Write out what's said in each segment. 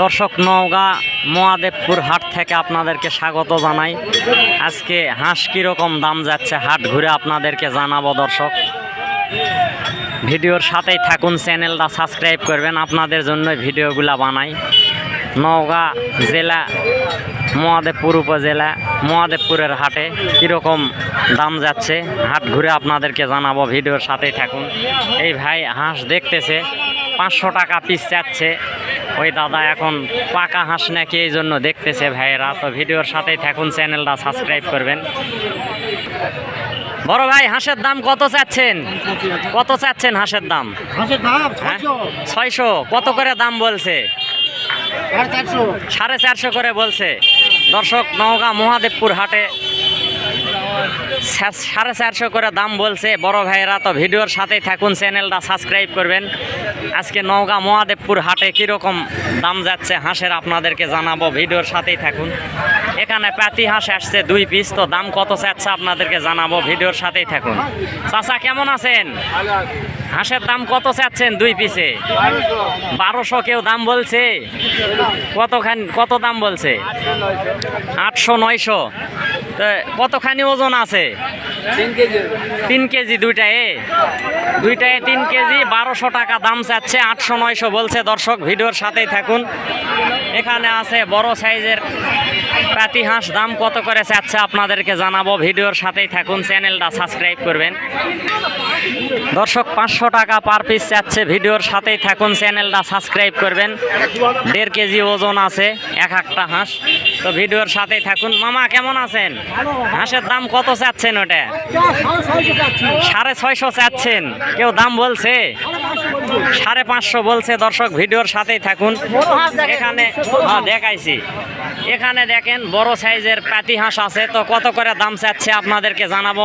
দর্শক নওগাঁ মহাদেবপুর হাট থেকে আপনাদেরকে স্বাগত জানাই। আজকে হাঁস কীরকম দাম যাচ্ছে হাট ঘুরে আপনাদেরকে জানাব দর্শক। ভিডিওর সাথেই থাকুন, চ্যানেলটা সাবস্ক্রাইব করবেন, আপনাদের জন্য ভিডিওগুলা বানাই। নওগাঁ জেলা, মহাদেবপুর উপজেলা, মহাদেবপুরের হাটে কীরকম দাম যাচ্ছে হাট ঘুরে আপনাদেরকে জানাব, ভিডিওর সাথেই থাকুন। এই ভাই হাঁস দেখতেছে, পাঁচশো টাকা পিস চাচ্ছে। ওই দাদা এখন পাকা হাঁস নাকি এই জন্য দেখতেছে ভাইয়েরা তো ভিডিওর সাথেই থাকুন চ্যানেলটা সাবস্ক্রাইব করবেন। বড় ভাই হাঁসের দাম কত চাচ্ছেন? কত চাচ্ছেন হাঁসের দাম? হ্যাঁ? ছয়শো। কত করে দাম বলছে? সাড়ে চারশো করে বলছে। দর্শক নওগাঁ মহাদেবপুর হাটে সাড়ে চারশো করে দাম বলছে। বড় ভাইয়েরা তো ভিডিওর সাথেই থাকুন, চ্যানেলটা সাবস্ক্রাইব করবেন। আজকে নওগাঁ মহাদেবপুর হাটে কীরকম দাম যাচ্ছে হাঁসের আপনাদেরকে জানাব, ভিডিওর সাথেই থাকুন। এখানে পাতি হাঁস আসছে দুই পিস তো দাম কত চাচ্ছে আপনাদেরকে জানাব, ভিডিওর সাথেই থাকুন। চাচা, কেমন আছেন? হাঁসের দাম কত চাচ্ছেন দুই পিসে? বারোশো কেউ দাম বলছে। কতখানি কত দাম বলছে? আটশো নয়শো। তো কতখানি ওজন আছে? তিন কেজি। দুইটায়? দুইটায় তিন কেজি বারোশো টাকা দাম চাচ্ছে আটশো নয়শো বলছে। দর্শক ভিডিওর সাথেই থাকুন। এখানে আছে বড় সাইজের পাতি হাঁস দাম কত করে চাচ্ছে আপনাদেরকে জানাব। ভিডিওর সাথেই থাকুন, চ্যানেলটা সাবস্ক্রাইব করবেন। দর্শক, পাঁচশো টাকা পার পিস চাচ্ছে, ভিডিওর সাথেই থাকুন, চ্যানেলটা সাবস্ক্রাইব করবেন। দেড় কেজি ওজন আছে, এক একটা হাঁস। তো ভিডিওর সাথেই থাকুন। মামা, কেমন আছেন? হাঁসের দাম কত চাচ্ছেন ওটা? সাড়ে ছয়শো চাচ্ছেন। কেউ দাম বলছে? সাড়ে পাঁচশো বলছে। দর্শক, ভিডিওর সাথেই থাকুন। এখানে হ্যাঁ দেখাইছি। এখানে দেখেন বড় সাইজের পাতি হাঁস আছে। তো কত করে দাম চাচ্ছে আপনাদেরকে জানাব।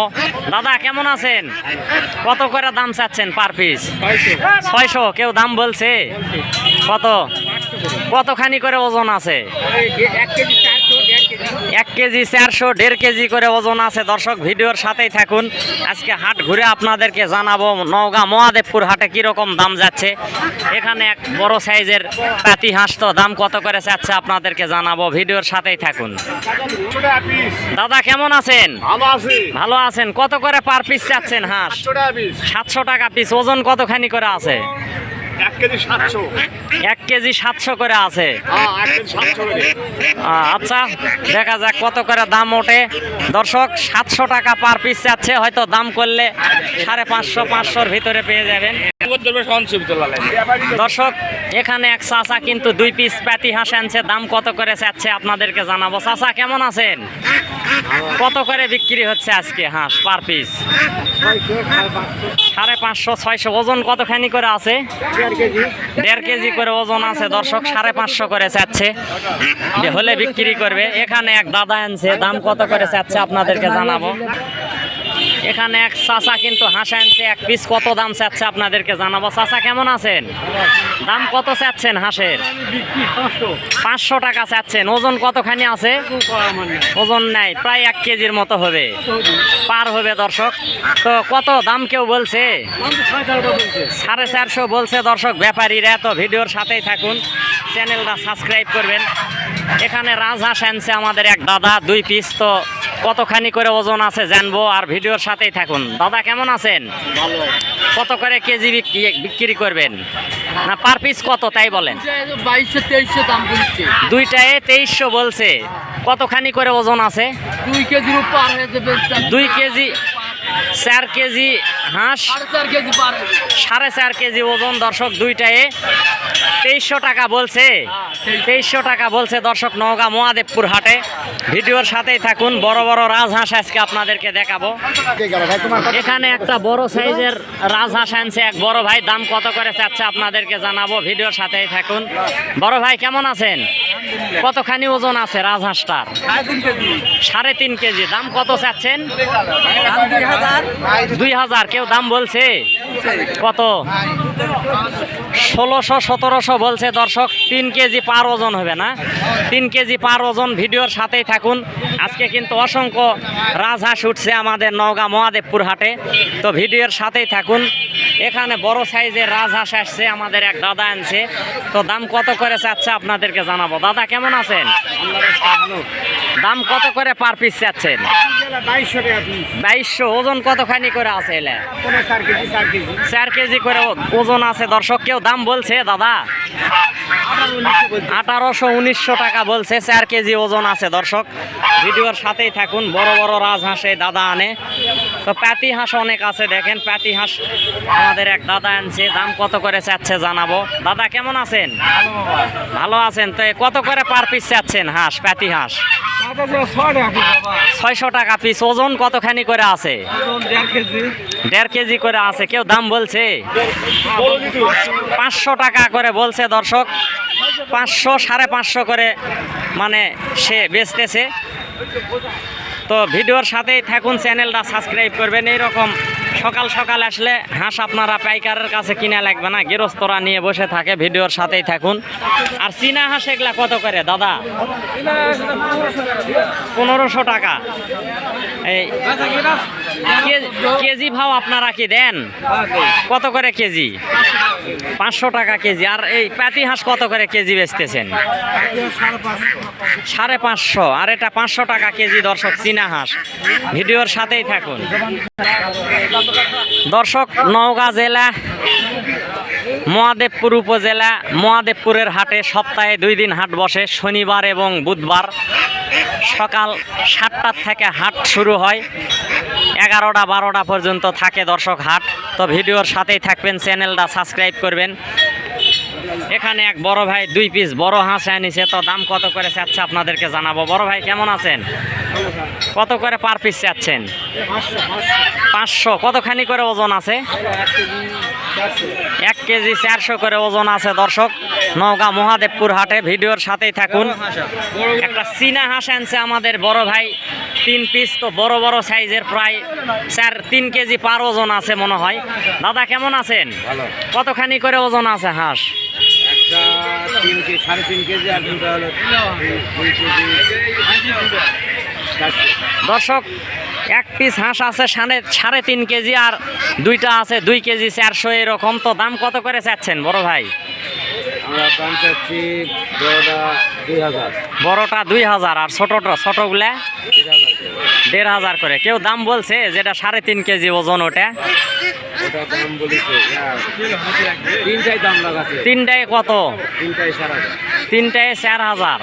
দাদা, কেমন আছেন? কত করে দাম চাচ্ছেন পার পিস? ছয়শো। কেউ দাম বলছে? কত? কতখানি করে ওজন আছে? এক কেজি চারশো দেড় কেজি করে ওজন আছে। দর্শক ভিডিওর সাথেই থাকুন। আজকে হাট ঘুরে আপনাদেরকে জানাব নওগাঁ মহাদেবপুর হাটে কীরকম দাম যাচ্ছে। এখানে এক বড় সাইজের পাতি হাঁস তো দাম কত করে চাচ্ছে আপনাদেরকে জানাব। ভিডিওর সাথেই থাকুন। দাদা কেমন আছেন? ভালো আছে। ভালো আছেন? কত করে পার পিস চাচ্ছেন হাঁস? সাতশো টাকা পিস। ওজন কতখানি করে আছে? এক কেজি সাতশো। এক কেজি সাতশো করে আছে। হ্যাঁ আচ্ছা দেখা যাক কত করে দাম ওঠে। দর্শক সাতশো টাকা পার পিস চাচ্ছে হয়তো দাম করলে সাড়ে পাঁচশো পাঁচশোর ভিতরে পেয়ে যাবেন। দর্শক, এখানে এক চাচা কিন্তু দুই পিস প্যাটি হাঁস আনছে দাম কত করে চাচ্ছে আপনাদেরকে জানাব। চাচা, কেমন আছেন? কত করে বিক্রি হচ্ছে আজকে হাঁস পার পিস সাড়ে পাঁচশো, ছয়শো। ওজন কতখানি করে আছে? দেড় কেজি করে ওজন আছে। দর্শক, সাড়ে পাঁচশো করে চাচ্ছে। হলে বিক্রি করবে। এখানে এক দাদা আনছে দাম কত করে চাচ্ছে আপনাদেরকে জানাব। এখানে এক চাচা কিন্তু হাঁস আনছে এক পিস কত দাম চাচ্ছে আপনাদেরকে জানাব। চাচা, কেমন আছেন? দাম কত চাচ্ছেন হাঁসের? পাঁচশো টাকা চাচ্ছেন। ওজন কতখানি আছে? ওজন নাই, প্রায় এক কেজির মতো হবে। পার হবে দর্শক। তো কত দাম কেউ বলছে? সাড়ে চারশো বলছে দর্শক ব্যাপারীরা। তো ভিডিওর সাথেই থাকুন, চ্যানেলটা সাবস্ক্রাইব করবেন। এখানে রাজহাঁস আনছে আমাদের এক দাদা, দুই পিস। তো কতখানি করে ওজন আছে জানব আর ভিডিওর সাথেই থাকুন। দাদা কেমন আছেন? কত করে কেজি বিক্রি- বিক্রি করবেন? না পার পিস কত তাই বলেন। বাইশশো তেইশশো দাম বলছে। দুইটায় তেইশশো বলছে। কতখানি করে ওজন আছে? দুই কেজির দুই কেজি চার কেজি হাঁস, সাড়ে চার কেজি ওজন। দর্শক দুইটায় তেইশশো টাকা বলছে। তেইশশো টাকা বলছে দর্শক নওগাঁ মহাদেবপুর হাটে। ভিডিওর সাথেই থাকুন, বড় বড় রাজহাঁস আজকে আপনাদেরকে দেখাবো। এখানে একটা বড় সাইজের রাজহাঁস আনছে এক বড় ভাই, দাম কত করে চাচ্ছে আপনাদেরকে জানাব, ভিডিওর সাথেই থাকুন। বড় ভাই, কেমন আছেন? কতখানি ওজন আছে রাজহাঁসটার সাড়ে তিন কেজি, দাম কত চাচ্ছেন? দুই হাজার, কেউ দাম বলছে? কত? ষোলোশো, সতেরোশো বলছে দর্শক, তিন কেজি পার ওজন হবে না। তিন কেজি পার ওজন, ভিডিওর সাথেই থাকুন। আজকে কিন্তু অসংখ্য রাজহাঁস উঠছে আমাদের নওগাঁ মহাদেবপুর হাটে। তো ভিডিওর সাথেই থাকুন। এখানে বড় সাইজের রাজহাঁস আসছে, আমাদের এক দাদা আনছে। তো দাম কত করে চাচ্ছে আপনাদেরকে জানাব। দাদা, কেমন আছেন? দাম কত করে পার পিস চাচ্ছেন? বাইশশো, ওজন কতখানি করে আছে এলে? চার কেজি করে ওজন আছে। দর্শক, কেউ দাম বলছে? দাদা? আঠারোশো উনিশশো টাকা বলছে, চার কেজি ওজন আছে দর্শক। ভিডিওর সাথেই থাকুন, বড় বড় রাজহাঁসে দাদা আনে। তো প্যাতি হাঁস অনেক আছে, দেখেন প্যাতি হাঁস আমাদের এক দাদা আনছে, দাম কত করে চাচ্ছে জানাব। দাদা, কেমন আছেন? ভালো আছেন। তো কত করে পার পিস চাচ্ছেন হাঁস প্যাতি হাঁস ছয়শো টাকা পিস ওজন কতখানি করে আছে? দেড় কেজি করে আছে, কেউ দাম বলছে? পাঁচশো টাকা করে বলছে দর্শক, পাঁচশো, সাড়ে পাঁচশো করে মানে সে বেচতেছে। তো ভিডিওর সাথেই থাকুন, চ্যানেলটা সাবস্ক্রাইব করবেন, এইরকম সকাল সকাল আসলে হাঁস আপনারা পাইকারের কাছে কিনা লাগবে না গৃহস্থরা নিয়ে বসে থাকে, ভিডিওর সাথেই থাকুন। আর চীনা হাঁস এগুলা কত করে দাদা? পনেরোশো টাকা। এই কেজি ভাও আপনারা কি দেন? কত করে কেজি? পাঁচশো টাকা কেজি। আর এই প্যাতি হাঁস কত করে কেজি বেচতেছেন? সাড়ে পাঁচশো। আর এটা পাঁচশো টাকা কেজি দর্শক চীনা হাঁস। ভিডিওর সাথেই থাকুন। দর্শক, নওগাঁ জেলা, মহাদেবপুর উপজেলা, মহাদেবপুরের হাটে সপ্তাহে দুই দিন হাট বসে। শনিবার এবং বুধবার সকাল সাতটার থেকে হাট শুরু হয়। এগারোটা বারোটা পর্যন্ত থাকে দর্শক হাট। তো ভিডিওর সাথেই থাকবেন চ্যানেলটা সাবস্ক্রাইব করবেন। এখানে এক বড় ভাই দুই পিস বড় হাঁস আনিছে তো দাম কত করে চাচ্ছে আপনাদেরকে জানাব। বড় ভাই কেমন আছেন? কত করে পার পিস চাচ্ছেন? পাঁচশো কতখানি করে ওজন আছে? কেজি চারশো করে ওজন আছে দর্শক। নওগাঁ মহাদেবপুর হাটে ভিডিওর সাথেই থাকুন। একটা চীনা হাঁস আনছে আমাদের বড় ভাই। তিন পিস তো বড় বড় সাইজের প্রায় চার তিন কেজি পার ওজন আছে মনে হয়। দাদা কেমন আছেন? কতখানি করে ওজন আছে হাঁস? দর্শক এক পিস হাঁস আছে সাড়ে সাড়ে তিন কেজি আর দুইটা আছে দুই কেজি চারশো এরকম। তো দাম কত করে চাচ্ছেন বড় ভাই? বড়টা দুই হাজার। আর ছোটটা ছোটগুলা দেড় হাজার করে। কেউ দাম বলছে যেটা সাড়ে তিন কেজি ওজন ওটা? হ্যাঁ। তিনটায় কত? তিনটায় চার হাজার।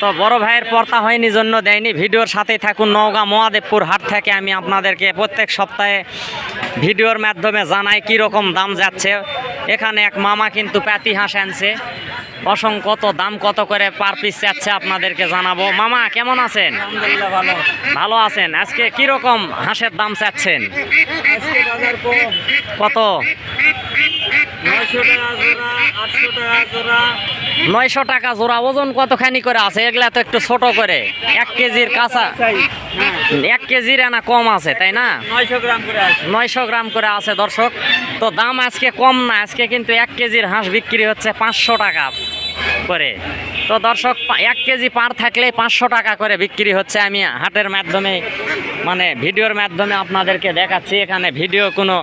তো বড় ভাইয়ের পর্তা হয়নি জন্য দেয়নি। ভিডিওর সাথেই থাকুন নওগাঁ মহাদেবপুর হাট থেকে আমি আপনাদেরকে প্রত্যেক সপ্তাহে ভিডিওর মাধ্যমে জানাই কীরকম দাম যাচ্ছে। এখানে এক মামা কিন্তু প্যাতি হাঁস আনছে। অসংখ্য কত দাম কত করে পার পিস চাচ্ছে আপনাদেরকে জানাব। মামা কেমন আছেন? ভালো। ভালো আছেন? আজকে কীরকম হাঁসের দাম চাচ্ছেন? কত? নয়শো টাকা জোড়া আটশো টাকা জোড়া। নয়শো টাকা জোড়া ওজন কতখানি করে আছে? এগুলা তো একটু ছোট করে। এক কেজির কাঁচা এক কেজির আনা কম আছে তাই না? নয়শো গ্রাম করে আছে। নয়শো গ্রাম করে আছে দর্শক। তো দাম আজকে কম না আজকে কিন্তু এক কেজির হাঁস বিক্রি হচ্ছে পাঁচশো টাকা করে। তো দর্শক এক কেজি পার থাকলে পাঁচশো টাকা করে বিক্রি হচ্ছে। আমি হাটের মাধ্যমে মানে ভিডিওর মাধ্যমে আপনাদেরকে দেখাচ্ছি। এখানে ভিডিও কোনো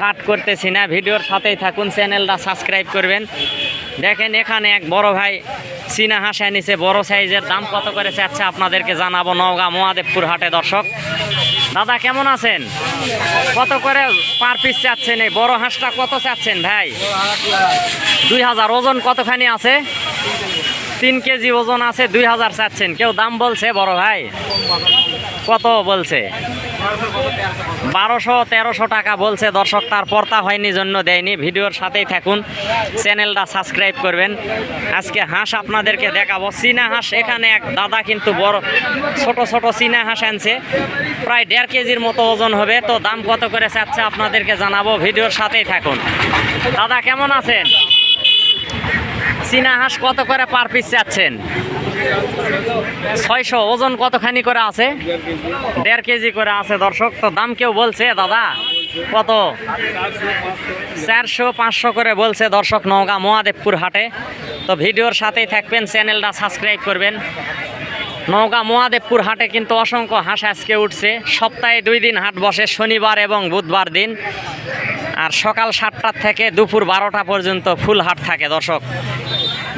কাট করতেছি না। ভিডিওর সাথেই থাকুন চ্যানেলটা সাবস্ক্রাইব করবেন। দেখেন এখানে এক বড় ভাই চীনা হাঁস এনেছে বড় সাইজের, দাম কত করে চাচ্ছে আপনাদেরকে জানাব নওগাঁ মহাদেবপুর হাটে, দর্শক। দাদা, কেমন আছেন? কত করে পার পিস চাচ্ছেন এই বড় হাঁসটা? কত চাচ্ছেন ভাই? দুই হাজার ওজন কতখানি আছে? তিন কেজি ওজন আছে, দুই হাজার চাচ্ছেন। কেউ দাম বলছে বড় ভাই? কত বলছে? বারোশো, তেরোশো টাকা বলছে দর্শক, তার পর্তা হয়নি, জন্য দেয়নি। ভিডিওর সাথেই থাকুন, চ্যানেলটা সাবস্ক্রাইব করবেন। আজকে হাঁস আপনাদেরকে দেখাবো। চীনা হাঁস, এখানে এক দাদা কিন্তু বড়, ছোট ছোট চীনা হাঁস আনছে। প্রায় দেড় কেজির মতো ওজন হবে, তো দাম কত করে চাচ্ছে আপনাদেরকে জানাব। ভিডিওর সাথেই থাকুন। দাদা, কেমন আছেন? চীনা হাঁস কত করে পার পিস চাচ্ছেন? ছয়শো ওজন কতখানি করে আছে? দেড় কেজি করে আছে, দর্শক। তো দাম কেউ বলছে, দাদা? কত? চারশো, পাঁচশো করে বলছে দর্শক নওগাঁ মহাদেবপুর হাটে। তো ভিডিওর সাথেই থাকবেন, চ্যানেলটা সাবস্ক্রাইব করবেন। নওগাঁ মহাদেবপুর হাটে কিন্তু অসংখ্য হাঁস আজকে উঠছে। সপ্তাহে দুই দিন হাট বসে, শনিবার এবং বুধবার দিন। আর সকাল সাতটার থেকে দুপুর বারোটা পর্যন্ত ফুল হাট থাকে, দর্শক।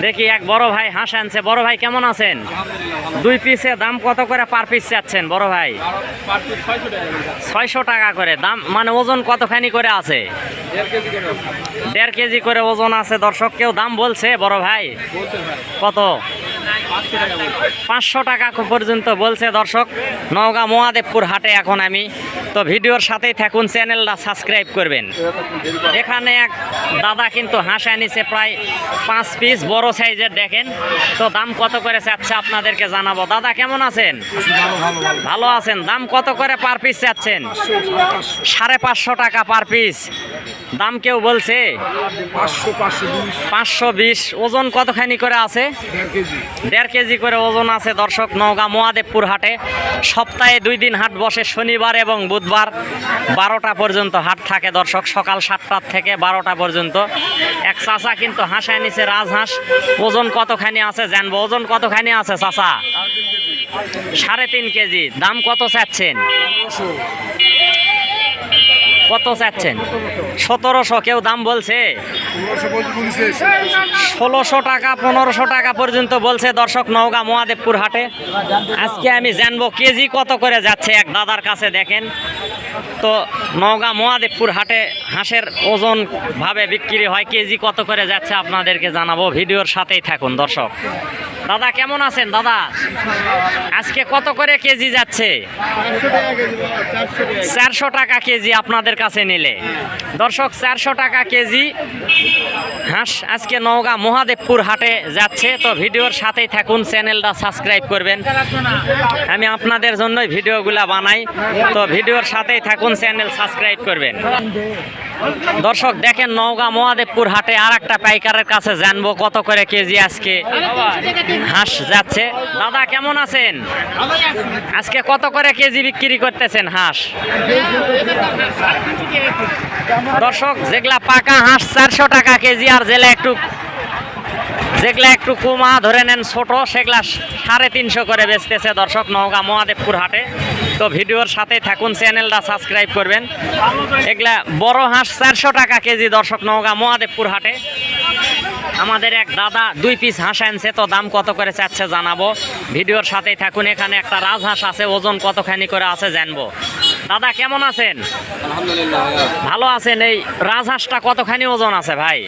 দেখি এক বড় ভাই হাঁস আনছে। বড় ভাই কেমন আছেন? দুই পিসে দাম কত করে পার পিস চাচ্ছেন বড় ভাই? ছয়শো টাকা করে। দাম মানে ওজন কতখানি করে আছে? দেড় কেজি করে ওজন আছে। দর্শক কেউ দাম বলছে? বড় ভাই। কত? পাঁচশো টাকা পর্যন্ত বলছে দর্শক। নওগাঁ মহাদেবপুর হাটে এখন আমি। তো ভিডিওর সাথেই থাকুন, চ্যানেলটা সাবস্ক্রাইব করবেন। এখানে এক দাদা কিন্তু হাঁস আনিছে প্রায় পাঁচ পিস, বড় সাইজের দেখেন। তো দাম কত করে চাচ্ছে আপনাদেরকে জানাব। দাদা, কেমন আছেন? ভালো আছেন। দাম কত করে পার পিস চাচ্ছেন? সাড়ে পাঁচশো টাকা পার পিস। দাম কেউ বলছে? পাঁচশো বিশ। ওজন কতখানি করে আছে? দেড় কেজি। করে ওজন আছে দর্শক নওগাঁ মহাদেবপুর হাটে। সপ্তাহে দুই দিন হাট বসে শনিবার এবং বুধবার। বারোটা পর্যন্ত হাট থাকে দর্শক সকাল সাতটার থেকে বারোটা পর্যন্ত। এক চাচা কিন্তু হাঁস আনিছে রাজহাঁস। ওজন কতখানি আছে জানব? ওজন কতখানি আছে চাচা? সাড়ে তিন কেজি। দাম কত চাচ্ছেন? কত চাচ্ছেন? সতেরোশো কেউ দাম বলছে? ষোলোশো টাকা, পনেরোশো টাকা পর্যন্ত বলছে দর্শক নওগাঁ মহাদেবপুর হাটে। আজকে আমি জানব কেজি কত করে যাচ্ছে এক দাদার কাছে দেখেন। তো নওগাঁ মহাদেবপুর হাটে হাঁসের ওজন ভাবে বিক্রি হয়, কেজি কত করে যাচ্ছে আপনাদেরকে জানাব। ভিডিওর সাথেই থাকুন দর্শক। দাদা, কেমন আছেন দাদা? আজকে কত করে কেজি যাচ্ছে? চারশো টাকা কেজি। আপনাদের কাছে নিলে। দর্শক, চারশো টাকা কেজি হাঁস আজকে নওগাঁ মহাদেবপুর হাটে যাচ্ছে। তো ভিডিওর সাথেই থাকুন, চ্যানেলটা সাবস্ক্রাইব করবেন। আমি আপনাদের জন্যই ভিডিওগুলা বানাই। তো ভিডিওর সাথেই থাকুন, চ্যানেল সাবস্ক্রাইব করবেন। দর্শক, দেখেন নওগাঁ মহাদেবপুর হাটে আর একটা পাইকারের কাছে জানব কত করে কেজি আজকে হাঁস যাচ্ছে। দাদা, কেমন আছেন? আজকে কত করে কেজি বিক্রি করতেছেন হাঁস? দর্শক, যেগুলা পাকা হাঁস চারশো টাকা কেজি, আর জেলে একটু যেগুলা একটু কুমা ধরে নেন ছোট, সেগুলা সাড়ে তিনশো করে বেচতেছে দর্শক নওগাঁ মহাদেবপুর হাটে। তো ভিডিওর সাথে থাকুন, চ্যানেলটা সাবস্ক্রাইব করবেন। এগুলা বড় হাঁস চারশো টাকা কেজি দর্শক নওগাঁ মহাদেবপুর হাটে। আমাদের এক দাদা দুই পিস হাঁস আনছে, তো দাম কত করে চাচ্ছে জানাব। ভিডিওর সাথেই থাকুন, এখানে একটা রাজহাঁস আছে, ওজন কতখানি করে আছে জানব। দাদা কেমন আছেন? ভালো আছেন? এই রাজহাঁসটা কতখানি ওজন আছে ভাই?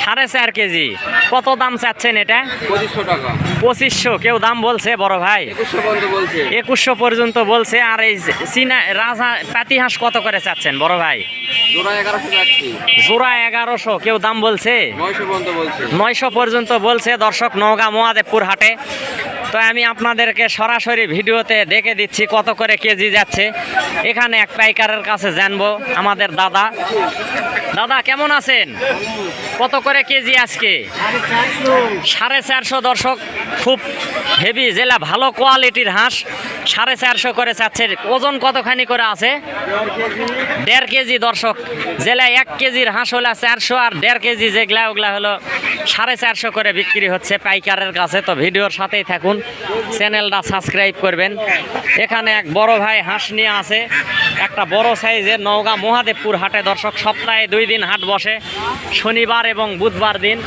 সাড়ে চার কেজি। কত দাম চাচ্ছেন এটা? পঁচিশশো কেউ দাম বলছে? বড় ভাই। একুশশো পর্যন্ত বলছে। আর এই চীনা রাজা পাতি হাঁস কত করে চাচ্ছেন? বড় ভাই। জোড়া এগারোশো কেউ দাম বলছে? নয়শো পর্যন্ত বলছে। নয়শো পর্যন্ত বলছে দর্শক নওগাঁ মহাদেবপুর হাটে। তো আমি আপনাদেরকে সরাসরি ভিডিওতে দেখে দিচ্ছি কত করে কেজি যাচ্ছে। এখানে এক পাইকারের কাছে জানব, আমাদের দাদা। দাদা, কেমন আছেন? কত করে কেজি আজকে? সাড়ে চারশো দর্শক, খুব হেভি জেলা, ভালো কোয়ালিটির হাঁস, সাড়ে চারশো করে চাচ্ছে। ওজন কতখানি করে আছে? দেড় কেজি দর্শক জেলা এক কেজির হাঁস হলো চারশো আর দেড় কেজি যেগুলা ওগুলা হলো সাড়ে চারশো করে বিক্রি হচ্ছে পাইকারের কাছে। তো ভিডিওর সাথেই থাকুন, চ্যানেলটা সাবস্ক্রাইব করবেন। এখানে এক বড় ভাই হাঁস নিয়ে আছে, একটা বড় সাইজের নওগাঁ মহাদেবপুর হাটে। দর্শক, সপ্তাহে দুই দিন হাট বসে, শনিবার এবং বুধবার দিন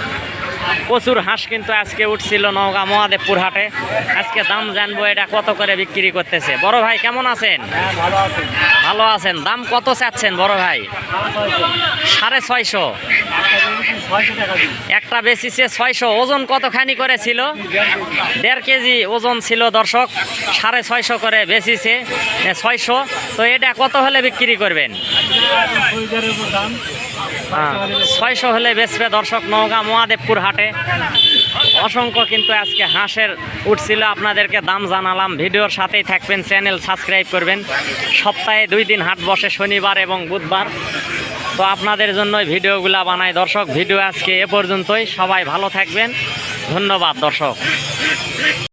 প্রচুর হাঁস কিন্তু আজকে উঠছিল নওগাঁ মহাদেবপুর হাটে। আজকে দাম জানব এটা কত করে বিক্রি করতেছে। বড় ভাই, কেমন আছেন? ভালো আছেন। দাম কত চাচ্ছেন বড় ভাই? সাড়ে ছয়শো। একটা বেশিছে ছয়শো। ওজন কতখানি করে ছিল দেড় কেজি ওজন ছিল দর্শক। সাড়ে ছয়শো করে বেশিছে ছয়শো। তো এটা কত হলে বিক্রি করবেন? ছয়শো হলে বেচবে দর্শক নওগাঁ মহাদেবপুর হাটে। অসংখ্য কিন্তু আজকে হাঁসের উঠছিল আপনাদেরকে দাম জানালাম। ভিডিওর সাথেই থাকবেন, চ্যানেল সাবস্ক্রাইব করবেন। সপ্তাহে দুই দিন হাট বসে শনিবার এবং বুধবার। তো আপনাদের জন্যই ভিডিওগুলা বানাই। দর্শক, ভিডিও আজকে এ পর্যন্তই। সবাই ভালো থাকবেন। ধন্যবাদ, দর্শক।